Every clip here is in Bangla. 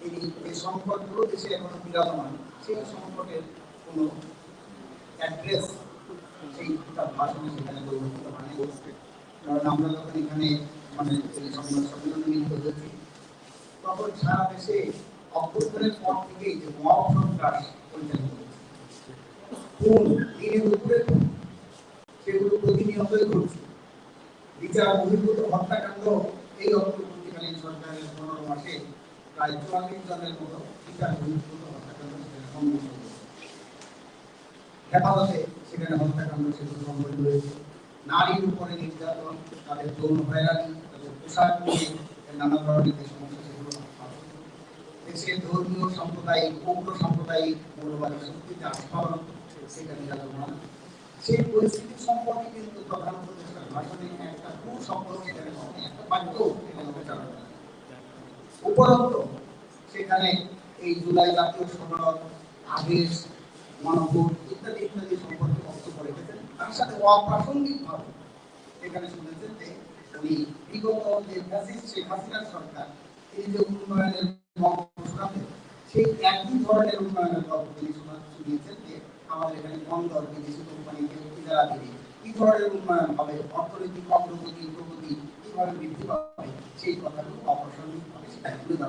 তিনি এই সংকটগুলো দেশে এখনও বিরাজমান, সেই সংকটের কোনো অ্যাড্রেস সেই তার ভাষণে সেখানে পরিবর্তিত হয়নি কারণ আমরা যখন এখানে মানে এই সংবাদ সম্মেলনে মিলিত হয়েছি, তখন সারা দেশে অভ্যন্তরের পর থেকেই যে মব সন্ত্রাস পরিচালিত কোন দিনের উপরে সেগুলো প্রতিনিয়তই ঘটছে। বিচার বহির্ভূত হত্যাকাণ্ড এই অন্তর্বর্তীকালীন সরকারের পনেরো মাসে সেখানে ধর্মীয় সাম্প্রদায়িক পৌর সাম্প্রদায়িক মৌলবাদী শক্তিতে আস্ফালন সেখানে সেই পরিস্থিতি সম্পর্কে কিন্তু প্রধান উপদেষ্টার ভাষণে একটা সুসম্পর্ক সেখানে একটা বাক্য হয়। উপরন্ত। সেখানে এই জুলাই জাতীয় আদেশ ইত্যাদি ইত্যাদি সম্পর্কে বক্তব্য রেখেছেন। তার সাথে শুনেছেন যে উনি বিগত যে ফ্যাসিস্ট শেখ হাসিনার সরকার, এই যে উন্নয়নের শোনাতেন সেই একই ধরনের উন্নয়নের গল্প তিনি শুনিয়েছেন যে আমাদের এখানে বন্দর, বিদেশি কোম্পানিকে ইজারা কি ধরনের উন্নয়ন হবে? অর্থনৈতিক অগ্রগতি, প্রগতি কীভাবে বৃদ্ধি পাবে? সেই কথাগুলো অপ্রাসঙ্গিক তুলে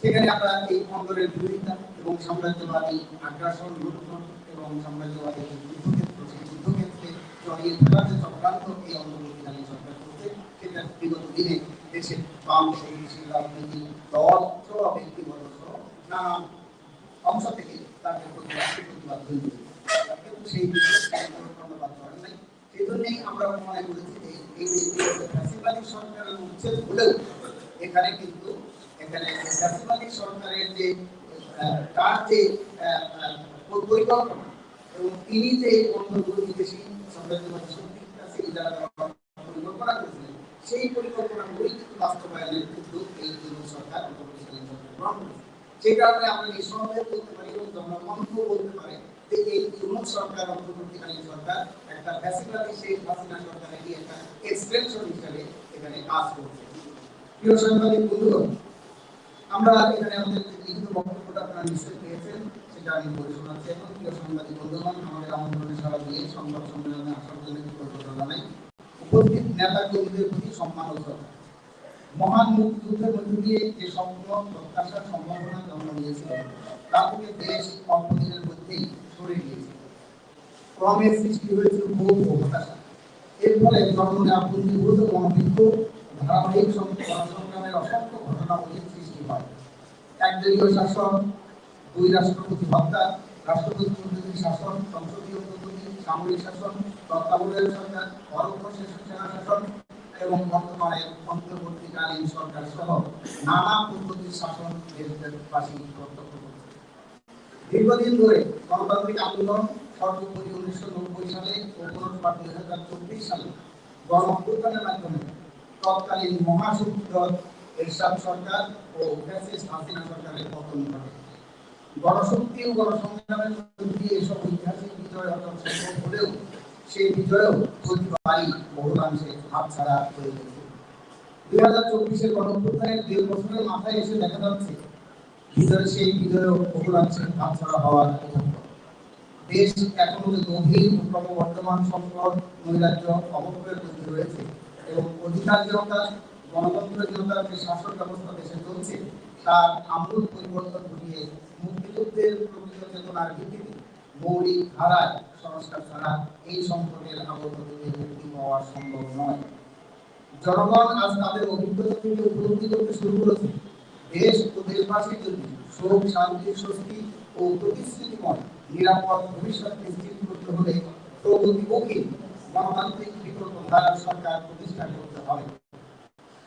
সেখানে আমরা এই বন্দরের বিরোধিতা এবং সাম্রাজ্যবাদী আগ্রাসন লুণ্ঠন এবং সাম্রাজ্যবাদী যুদ্ধক্ষেত্র, সেই যুদ্ধক্ষেত্রে জড়িয়ে ফেলার যে চক্রান্ত, এই অন্তর্বর্তীকালীন সরকার করছে, সেটা বিগত দিনে দেশের বাম শৈলীশীল রাজনীতি দল সহ ব্যক্তিগত সহ নানা অংশ থেকে তাদের প্রতিবাদ হয়েছে। কিন্তু সেই বিষয়ে ধন্যবাদ জন্যই আমরা মনে করেছি এই সরকারের উচ্ছেদ হলেও এখানে কিন্তু এখানে ফ্যাসিবাদী সরকারের যে তার যে পরিকল্পনা এবং তিনি যে অন্যগুলো বিদেশি সাম্রাজ্যবাদী শক্তির কাছে ইজারা পরিকল্পনা করেছিলেন সেই পরিকল্পনাগুলোই কিন্তু বাস্তবায়নের উদ্যোগ এই অন্তর্বর্তীকালীন সরকার গ্রহণ করেছে সেই কারণে আমরা নিঃসন্দেহে বলতে পারি এবং জনগণকেও বলতে পারে কাজ করছে। প্রিয় সাংবাদিক বন্ধুগণ, আমরা এখানে আমাদের বক্তব্যটা আপনারা পেয়েছেন, সেটা আমি বলে শোনাচ্ছি প্রিয় সাংবাদিক বন্ধুগণ, আমাদের আমন্ত্রণে সংবাদ সম্মেলনে আসার জন্য নেতা কর্মীদের প্রতি সম্মান মহান মুক্তিযুদ্ধের মধ্য দিয়ে যে স্বপ্ন প্রত্যাশার সম্ভাবনা জন্ম নিয়েছিল তা থেকে দেশ অল্প দিনের মধ্যেই সরে গিয়েছে। ক্রমে সৃষ্টি হয়েছিল ক্ষোভ ও এর ফলে জনগণের আপত্তিবোধ ও গণবিক্ষোভ ধারাবাহিক সংগ্রামের অসংখ্য ঘটনাবলীর সৃষ্টি হয়। একদলীয় শাসন, দুই রাষ্ট্রপতি হত্যা, রাষ্ট্রপতি শাসন, সংসদীয় পদ্ধতি সামরিক শাসন, তত্ত্বাবধায়ক সরকার পরোক্ষ সেনা শাসন এবং বর্তমানে অন্তর্বর্তীকালীন সরকার সহ নানা পদ্ধতির শাসন দেশবাসী করছে দীর্ঘদিন ধরে গণতান্ত্রিক আন্দোলন সর্বোপরি উনিশশো নব্বই সালে দুই হাজার চব্বিশ সালে গণ অভ্যুত্থানের মাধ্যমে তৎকালীন মহাসুন্দর এরশাদ সরকার ও ফ্যাসিস্ট হাসিনা সরকারের পতন ঘটে। গণশক্তি ও গণসংগ্রামের মধ্য এসব ঐতিহাসিক বিজয় অর্জন সম্ভব হলেও সেই বিজয়ও প্রতিবারই বহুলাংশে হাতছাড়া হয়ে গেছে। দুই হাজার চব্বিশের গণঅভ্যুত্থানের দেড় বছরের মাথায় এসে দেখা যাচ্ছে বিজয় সেই বিজয়ও বহুলাংশে হাতছাড়া হওয়ার দেশ এখনও গভীর ক্রমবর্ধমান সংকট, নৈরাজ্য অবক্ষয়ের মধ্যে রয়েছে এবং অধিকারহীনতা গণতন্ত্রহীনতার যে শাসন ব্যবস্থা দেশে চলছে, তার আমূল পরিবর্তন ঘটিয়ে মুক্তিযুদ্ধের প্রকৃত চেতনার ভিত্তিতে মৌলিক ধারায় সংস্কার ছাড়া এই আবদ্ধ থেকে মুক্তি পাওয়া সম্ভব নয়। জনগণ আজ তাদের অভিজ্ঞতা থেকে উপলব্ধি করতে শুরু করেছে। দেশ ও দেশবাসীর জন্য সুখ, শান্তি, স্বস্তি ও প্রতিশ্রুতিময়, নিরাপদ ভবিষ্যৎ নিশ্চিত করতে হলে প্রগতিমুখী গণতান্ত্রিক বিকল্প ধারার সরকার প্রতিষ্ঠা করতে হবে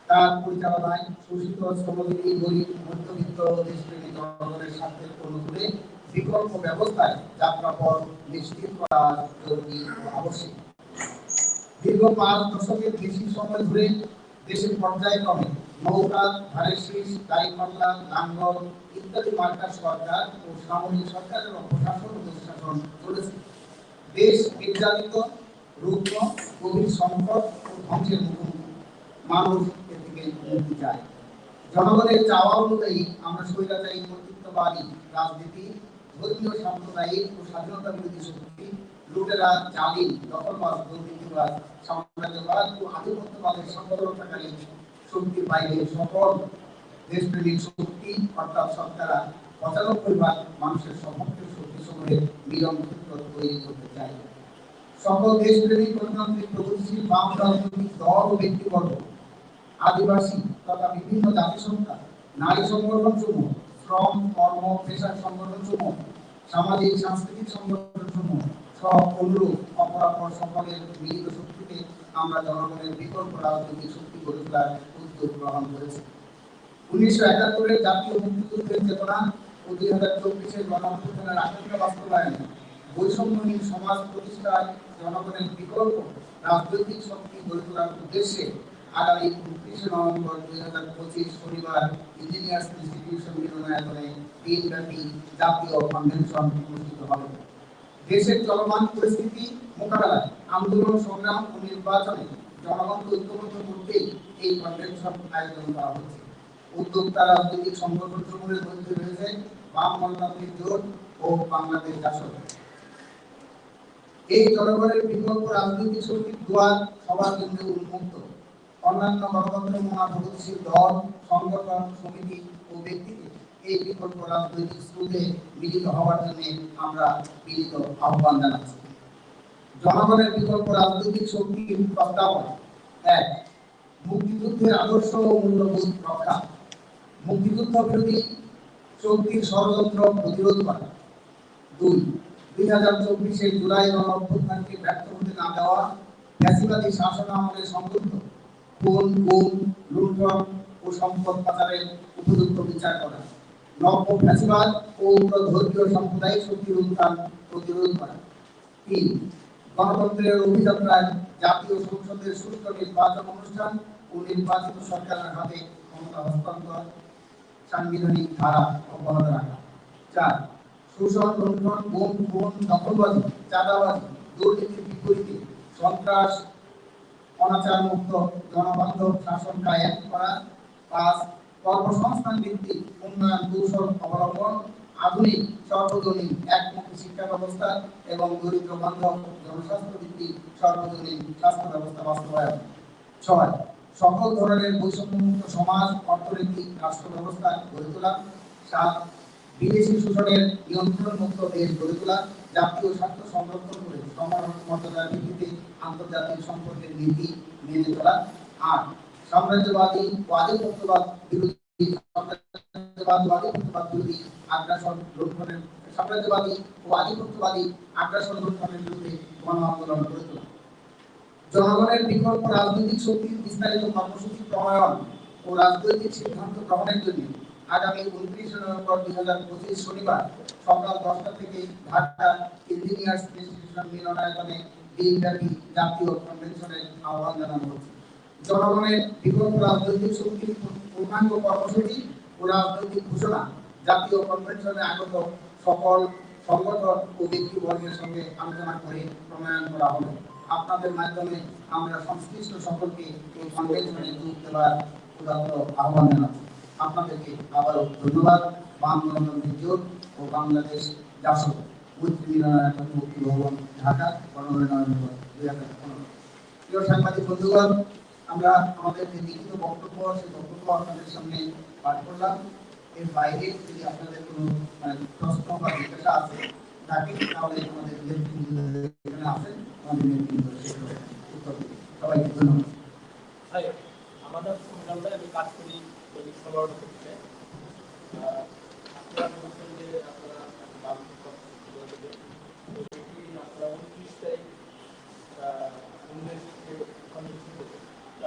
তার পরিচালনায় শোষিত শ্রমজীবী গরিব, মধ্যবিত্ত দেশপ্রেমী জনগণের স্বার্থের অনুকূলে বিকল্প ব্যবস্থায় যাত্রাপথ নিশ্চিত করা জরুরি আবশ্যক। দীর্ঘ পাঁচ দশকের বেশি সময় ধরে দেশের পর্যায়ক্রমে নৌকা ধারের শীষ দায়িপাল্লা লাঙ্গল ইত্যাদি মার্কার সরকার ও সামরিক সরকারের প্রশাসন ও দুঃশাসন চলেছে। দেশ নির্যাতিত রুগ্ন গভীর সংকট ও ধ্বংসের মুখোমুখি মানুষ এর থেকে মুক্তি চায়। জনগণের চাওয়া অনুযায়ী আমরা স্বৈরাচারী কর্তৃত্ববাদী রাজনীতি, ধর্মীয়, সাম্প্রদায়িক ও স্বাধীনতা বিরোধী শক্তি, লুটেরা, জালিম, দখলবাজ, দুর্নীতিবাজ, সাম্রাজ্যবাদ ও আধিপত্যবাদের সংগঠনকারী শক্তির বাইরে সকল দেশপ্রেমিক শক্তি, অর্থাৎ সরকার পঁচানব্বই ভাগ মানুষের সমর্থন শক্তি সমূহের মিলন তৈরি করতে চাই সকল দেশপ্রেমিক গণতান্ত্রিক প্রগতিশীল বাম রাজনৈতিক দল ও ব্যক্তিবর্গ, আদিবাসী তথা বিভিন্ন জাতিসত্তা নারী সংগঠন সমূহ, শ্রম, কর্ম পেশার সংগঠন সমূহ, সামাজিক, সাংস্কৃতিক সংগঠন সমূহ, সব অনুরূপ অপরাপর সকলের মিলিত শক্তিতে আমরা জনগণের বিকল্প রাজনৈতিক শক্তি গড়ে তোলার একাত্তরের জাতীয় চেতনা ও দুই হাজার চব্বিশের গণঅভ্যুত্থানের সমাজ প্রতিষ্ঠায় জনগণের রাজনৈতিক শক্তি গড়ে তোলার উদ্দেশ্যে আগামী উনত্রিশে নভেম্বর দুই হাজার পঁচিশ শনিবার ইঞ্জিনিয়ার্স ইনস্টিটিউশন মিলনায়তনে দিনব্যাপী জাতীয় দেশের চলমান পরিস্থিতি মোকাবেলায় আন্দোলন, সংগ্রাম ও নির্বাচনে জনগণকে ঐক্যবদ্ধ করতেই এই কনভেনশন আয়োজন করা হচ্ছে। উদ্যোক্তা রাজনৈতিক সংগঠন সমূহের মধ্যে রয়েছে বাম গণতান্ত্রিক জোট ও বাংলাদেশ জাসদ। এই জনগণের বিকল্প রাজনৈতিক শক্তির দুয়ার সবার জন্য উন্মুক্ত। অন্যান্য গণতন্ত্র মহাপ্রগতিশীল দল, সংগঠন, সমিতি ও ব্যক্তিকে এই বিকল্প রাজনৈতিক স্রোতে মিলিত হওয়ার জন্য আমরা মিলিত আহ্বান জানাচ্ছি। জনগণের বিকল্প রাজনৈতিক শক্তির প্রস্তাবনা এক মুক্তিযুদ্ধের আদর্শ ও মূল্যবোধ রক্ষা। মুক্তিযুদ্ধ বিরোধী শক্তির ষড়যন্ত্র প্রতিরোধ করা। দুই দুই হাজার চব্বিশে জুলাই গণ অভ্যুত্থানকে ব্যর্থ হতে না দেওয়া, ফ্যাসিবাদী শাসন আমলে সংযুক্ত খুন, গুম, লুণ্ঠন ও সম্পদ পাচারের উপযুক্ত বিচার করা। নব্য ফ্যাসিবাদ ও ধর্মীয় সাম্প্রদায়িক শক্তির উত্থান প্রতিরোধ করা। তিন, গণতন্ত্রের অভিযাত্রায় জাতীয় সংসদের সুষ্ঠু নির্বাচন অনুষ্ঠান ও নির্বাচিত সরকারের হাতে ক্ষমতা হস্তান্তর। সাংবিধানিক ধারা অব্যাহত রাখা। চার, শোষণ, লুণ্ঠন বোম ফোন দখলবাজি চাঁদাবাজি দুর্নীতির বিপরীতে সন্ত্রাস অনাচার মুক্ত জনবান্ধব শাসন কায়েম করা। পাঁচ, কর্মসংস্থান ভিত্তিক উন্নয়ন কৌশল অবলম্বন, আধুনিক সর্বজনীন একমুখী শিক্ষা ব্যবস্থা এবং দরিদ্র বান্ধব জনস্বাস্থ্য ভিত্তিক স্বাস্থ্য ব্যবস্থা বাস্তবায়ন। ছয়, সকল ধরনের বৈষম্যমুক্ত সমাজ, অর্থনৈতিক রাষ্ট্র ব্যবস্থা গড়ে তোলা। সাত, বিদেশি শোষণের নিয়ন্ত্রণ মুক্ত দেশ গড়ে তোলা। জাতীয় স্বার্থ সংরক্ষণ করে সমান মর্যাদার ভিত্তিতে আন্তর্জাতিক সম্পর্কের নীতি মেনে চলা। আট, সাম্রাজ্যবাদী ও আধিপত্যবাদ বিরোধী, সাম্রাজ্যবাদ বিরোধী আগ্রাসন লুণ্ঠনের সাম্রাজ্যবাদী ও আধিপত্যবাদী আগ্রাসন লুণ্ঠনের বিরুদ্ধে গণ আন্দোলন গড়ে তোলা। জনগণের বিকল্প রাজনৈতিক শক্তির বিস্তারিত কর্মসূচি প্রণয়ন ও রাজনৈতিক সিদ্ধান্ত গ্রহণের জন্য আগামী উনত্রিশে নভেম্বর দুই হাজার পঁচিশ শনিবার সকাল দশটা থেকে ঢাকা ইঞ্জিনিয়ার্স ইনস্টিটিউশন মিলনায়তনে দিনব্যাপী জাতীয় কনভেনশনের আহ্বান জানানো হচ্ছে। জনগণের বিকল্প রাজনৈতিক শক্তির পূর্ণাঙ্গ কর্মসূচি ও রাজনৈতিক ঘোষণা জাতীয় কনভেনশনে আগত সকল সংগঠন ও ব্যক্তিবর্গের সঙ্গে আলোচনা করে প্রণয়ন করা হবে। আপনাদের মাধ্যমে আমরা সংশ্লিষ্ট সকলকে এই কনভেনশনে যোগ দেওয়ার উদাহরণ আহ্বান জানাচ্ছি। আপনাদেরকে আবারও ধন্যবাদ। বাম গণতন্ত্রের ও বাংলাদেশ জাসদ মুক্তি সাংবাদিক বন্ধুগণ আমরা আমাদের যে বক্তব্য বক্তব্য আপনাদের সামনে পাঠ করলাম। এর বাইরে যদি আপনাদের কোনো মানে, প্রশ্ন বা জিজ্ঞাসা আছে থাকে তাহলে আমাদের আছেন আমাদের প্রোগ্রামটা আমি কাজ করি দৈনিক করতে আহ, আপনারা বলছেন যে আপনারা এটি আপনারা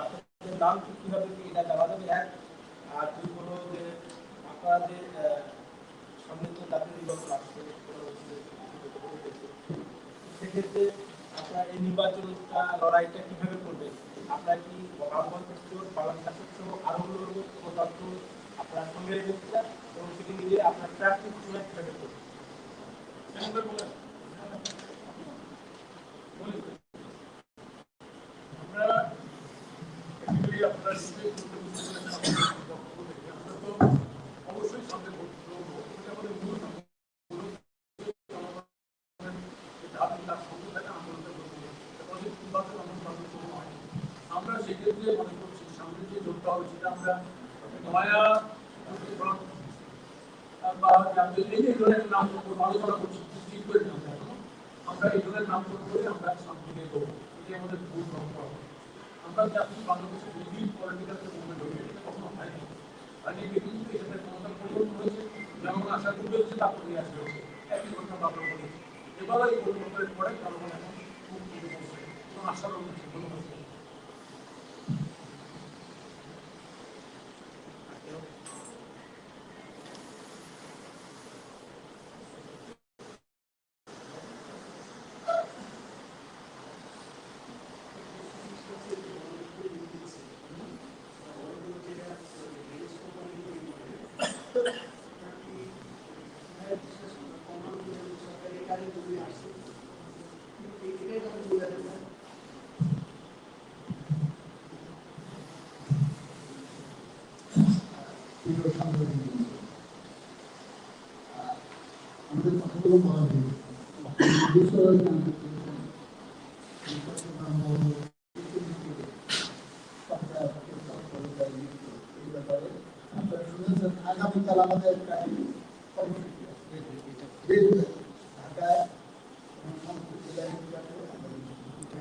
আপনাদের নাম কীভাবে এটা জানা আর দুই হলো যে আপনারা যে সামনে তো জাতীয় নির্বাচন আসছে সেক্ষেত্রে আপনার এই নির্বাচনটা লড়াইটা কীভাবে করবে? আপনার কি আহ্বান করছেন বাংলাদেশ সহ আরও পদার্থ আপনার সঙ্গে এবং সেটি নিজে আপনার প্রার্থী কীভাবে করবেন আমরা basically আপনারা নিজেই করতে বুঝতে পেরেছেন আমাদের বক্তব্য দেখে। আমরা তো অবশ্যই সামনে বক্তব্য দেবো। এটা আমাদের মূল কাজ। মূল জনগণের যে দাবি তার সঙ্গে থাকে আন্দোলনটা করতে হবে। এটা যে নির্বাচন এমন ভাবে কোনো হয় না। আমরা মনে করছি সামনে যে লড়তে হবে সেটা আমরা নয়া বা এই যে ধরনের নাম আলোচনা করছি ঠিক করে না আমরা এই ধরনের নাম করে আমরা সামনে নিয়ে যাব এটি আমাদের ভুল লক্ষ্য আমরা জাতি বাংলাদেশের বিভিন্ন পলিটিক্যাল মুভমেন্ট হয়েছে এটা কখনো হয়নি আর এই কিন্তু এখানে ক্ষমতা পরিবর্তন হয়েছে যেমন আশা করবে হচ্ছে তারপরে আসবে একই ঘটনা আমরা বলেছি এবারও এই পরিবর্তনের পরে জনগণ এখন খুব খুশি হয়েছে এবং আশার উন্নতি হয়েছে প্রিয় সাংবাদিক বন্ধু, আহ, আমাদের কথাগুলো বলা হয়েছে বিষয় জানতে চেয়েছেন। নির্বাচন আন্দোলন, সরকার, সরকার, এই ব্যাপারে আপনারা আগামীকাল আমাদের।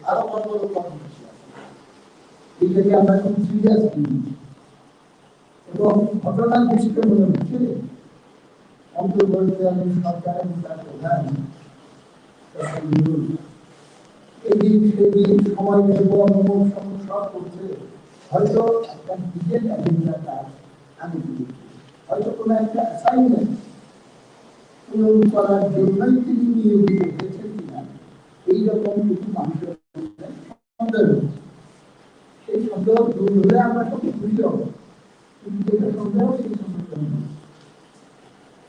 আরও বড় বড় কর্মসূচি আছে? এটাকে আমরা খুব সিরিয়াস এবং ঘটনার দৃষ্টিতে মনে হচ্ছে অন্তর্বর্তীকালীন সরকারের প্রধান সময় অমুক সমস্যা করছে। হয়তো একটা বিজের এজেন্ডা হয়তো কোনো একটা অ্যাসাইনমেন্ট পূরণ করার জন্যই তিনি নিয়োজিত হয়েছেন কিনা, এইরকম কিছু মানুষের সেই সন্দেহ দূর হলে আমরা সব খুশি হব, কিন্তু যেটা সন্দেহ, সেই সন্দেহ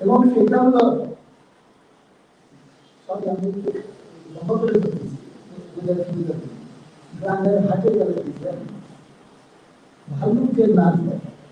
এবং সেটা হলো, সরি, আমি একটু করে। গ্রামের হাটে গেলে ভাল্লুকের নাচ দেয়